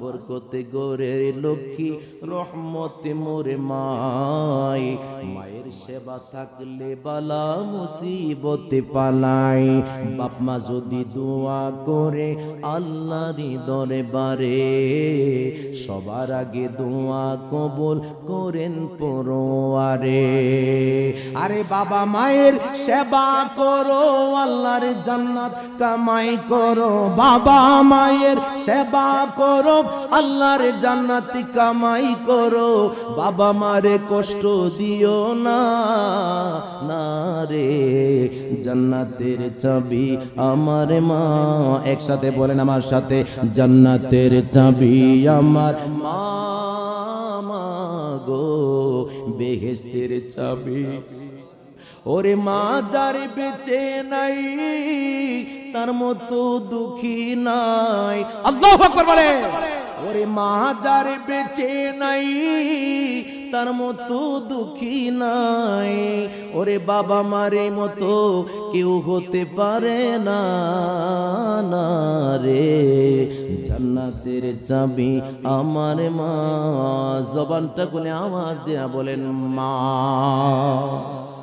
বরকতে গোরে লক্ষ্মী রহমতে মোরে মাই মায়ের সেবা থাকলে বালা মুসিবতে পালাই। বাপ মা যদি দোয়া করে আল্লাহরই দরবারে, সবার আগে দোয়া কবুল করেন পরোয়ারে। আরে বাবা মায়ের সেবা করো, আল্লাহর জান্নাত কামাই করো। বাবা মায়ের সেবা করো, আল্লাহর জান্নাত কামাই করো। বাবা মারে কষ্ট দিও না না রে, জান্নাতের চাবি আমার মা। একসাথে বলেন আমার সাথে, জান্নাতের চাবি আমার মা গো, বেহেস্তের চাবি। ওরে মা, যার বেঁচে নাই, তার মতো দুঃখী নাই। আল্লাহ বলে ওরে মা, যার বেঁচে নাই তার মতো দুঃখী নাই। ওরে বাবা মারে মতো কেউ হতে পারে না না রে। জান্নাতের চাবি আমার মা। জবানটা কোনে আওয়াজ দেয়া বলেন, মা।